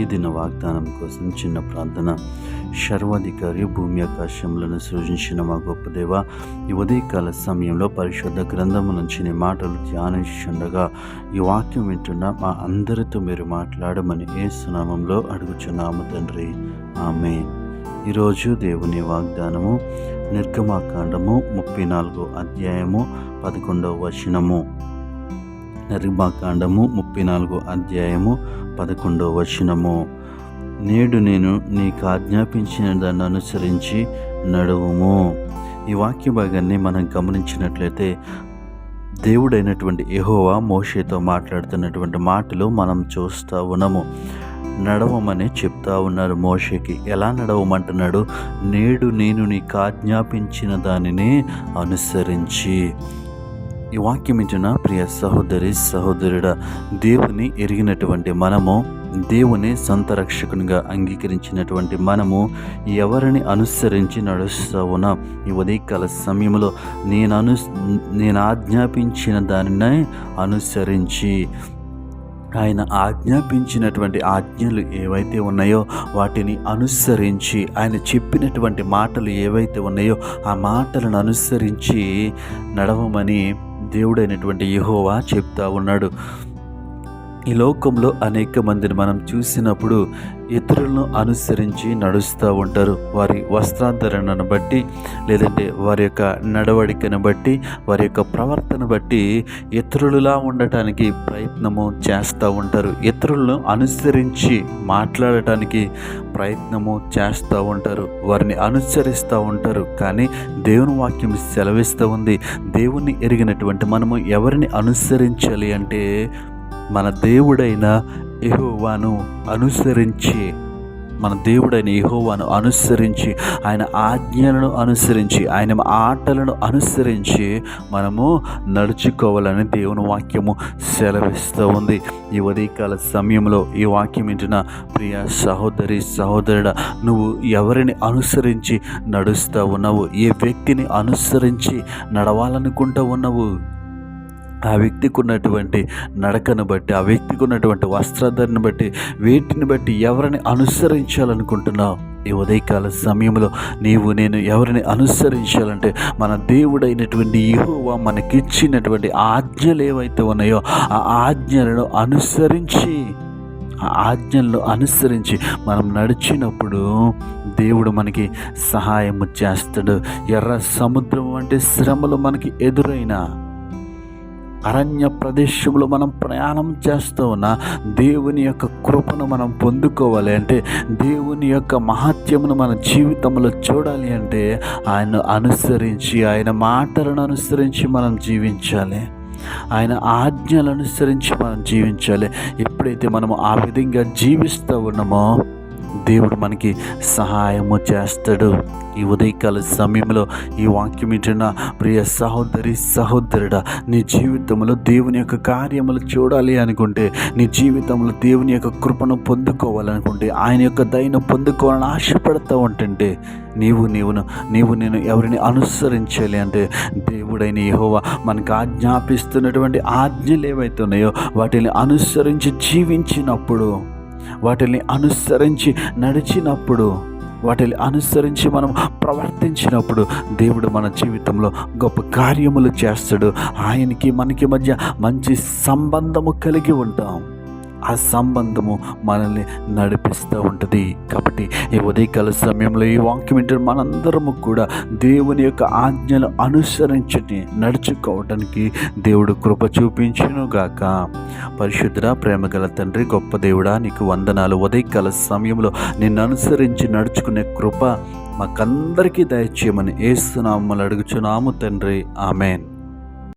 ఈ దిన వాగ్దానం కోసం చిన్న ప్రార్థన. సర్వాధికారి భూమి ఆకాశములను సృజించిన మా గొప్ప దేవ ఈ ఉదయకాల సమయంలో పరిశుద్ధ గ్రంథము నుంచి నీ మాటలు ధ్యానించుండగా ఈ వాక్యం వింటున్న మా అందరితో మీరు మాట్లాడమని ఏ సునామంలో అడుగుచున్నాము తండ్రి. ఆమె ఈరోజు దేవుని వాగ్దానము నిర్గమాకాండము ముప్పై నాలుగో అధ్యాయము పదకొండవ వచనము. నిర్గమాకాండము ముప్పై నాలుగో అధ్యాయము పదకొండో వచనము. నేడు నేను నీకు ఆజ్ఞాపించిన దాన్ని అనుసరించి నడువుము. ఈ వాక్య భాగాన్ని మనం గమనించినట్లయితే దేవుడైనటువంటి ఎహోవా మోషేతో మాట్లాడుతున్నటువంటి మాటలు మనం చూస్తూ ఉన్నాము. నడవమని చెప్తా ఉన్నారు మోషకి. ఎలా నడవమంటున్నాడు? నేడు నేను నీకు ఆజ్ఞాపించిన దానిని అనుసరించి. ఈ వాక్యం ఇచ్చిన ప్రియ సహోదరి సహోదరుడ దేవుని ఎరిగినటువంటి మనము దేవుని సొంత రక్షకునిగా అంగీకరించినటువంటి మనము ఎవరిని అనుసరించి నడుస్తూ ఉన్నాం ఈ ఉదయకాల సమయంలో నేను అను నేను ఆజ్ఞాపించిన దానినే అనుసరించి ఆయన ఆజ్ఞాపించినటువంటి ఆజ్ఞలు ఏవైతే ఉన్నాయో వాటిని అనుసరించి ఆయన చెప్పినటువంటి మాటలు ఏవైతే ఉన్నాయో ఆ మాటలను అనుసరించి నడవమని దేవుడైనటువంటి యహోవా చెప్తా ఉన్నాడు. ఈ లోకంలో అనేక మందిని మనం చూసినప్పుడు ఇతరులను అనుసరించి నడుస్తూ ఉంటారు. వారి వస్త్రాధరణను బట్టి లేదంటే వారి యొక్క నడవడికను బట్టి వారి యొక్క ప్రవర్తన బట్టి ఇతరులలా ఉండటానికి ప్రయత్నము చేస్తూ ఉంటారు. ఇతరులను అనుసరించి మాట్లాడటానికి ప్రయత్నము చేస్తూ ఉంటారు. వారిని అనుసరిస్తూ ఉంటారు. కానీ దేవుని వాక్యం సెలవిస్తూ ఉంది. దేవుణ్ణి ఎరిగినటువంటి మనము ఎవరిని అనుసరించాలి అంటే మన దేవుడైన ఎహోవాను అనుసరించి మన దేవుడైన యహోవాను అనుసరించి ఆయన ఆజ్ఞలను అనుసరించి ఆయన ఆటలను అనుసరించి మనము నడుచుకోవాలని దేవుని వాక్యము సెలవిస్తూ ఉంది. ఈ ఉదయకాల సమయంలో ఈ వాక్యం వింటున్న ప్రియ సహోదరి సహోదరుడ నువ్వు ఎవరిని అనుసరించి నడుస్తూ ఉన్నావు? ఏ వ్యక్తిని అనుసరించి నడవాలనుకుంటూ ఉన్నావు? ఆ వ్యక్తికి ఉన్నటువంటి నడకను బట్టి ఆ వ్యక్తికి ఉన్నటువంటి వస్త్రధరను బట్టి వీటిని బట్టి ఎవరిని అనుసరించాలనుకుంటున్నావు? ఈ ఉదయకాల సమయంలో నీవు నేను ఎవరిని అనుసరించాలంటే మన దేవుడైనటువంటి యహోవా మనకిచ్చినటువంటి ఆజ్ఞలు ఏవైతే ఉన్నాయో ఆ ఆజ్ఞలను అనుసరించి ఆ ఆజ్ఞలను అనుసరించి మనం నడిచినప్పుడు దేవుడు మనకి సహాయం చేస్తాడు. ఎర్ర సముద్రం వంటి శ్రమలు మనకి ఎదురైనా అరణ్య ప్రదేశంలో మనం ప్రయాణం చేస్తూ ఉన్న దేవుని యొక్క కృపను మనం పొందుకోవాలి అంటే దేవుని యొక్క మహత్యమును మన జీవితంలో చూడాలి అంటే ఆయన అనుసరించి ఆయన మాటలను అనుసరించి మనం జీవించాలి. ఆయన ఆజ్ఞలను అనుసరించి మనం జీవించాలి. ఎప్పుడైతే మనం ఆ విధంగా జీవిస్తూ ఉన్నామో దేవుడు మనకి సహాయము చేస్తాడు. ఈ ఉదయకాల సమయంలో ఈ వాక్యం ఇచ్చిన ప్రియ సహోదరి సహోదరుడా నీ జీవితంలో దేవుని యొక్క కార్యములు చూడాలి అనుకుంటే నీ జీవితంలో దేవుని యొక్క కృపను పొందుకోవాలనుకుంటే ఆయన యొక్క దయను పొందుకోవాలని ఆశపడుతూ ఉంటుంటే నీవు నీవును నీవు నేను ఎవరిని అనుసరించాలి అంటే దేవుడైన యహోవా మనకు ఆజ్ఞాపిస్తున్నటువంటి ఆజ్ఞలు ఏవైతే ఉన్నాయో వాటిని అనుసరించి జీవించినప్పుడు వాటిని అనుసరించి నడిచినప్పుడు వాటిని అనుసరించి మనం ప్రవర్తించినప్పుడు దేవుడు మన జీవితంలో గొప్ప కార్యములు చేస్తాడు. ఆయనకి మనకి మధ్య మంచి సంబంధము కలిగి ఉంటాం. ఆ సంబంధము మనల్ని నడిపిస్తూ ఉంటుంది. కాబట్టి ఈ ఉదయకాల సమయంలో ఈ వాక్యం వింటే మనందరము కూడా దేవుని యొక్క ఆజ్ఞలు అనుసరించి నడుచుకోవడానికి దేవుడు కృప చూపించును గాక. పరిశుద్ధ ప్రేమగల తండ్రి గొప్ప దేవుడా నీకు వందనాలు. ఉదయకాల సమయంలో నిన్ను అనుసరించి నడుచుకునే కృప మాకందరికీ దయచేయమని ఏస్తున్నామని అడుగుచున్నాము తండ్రి. ఆమెన్.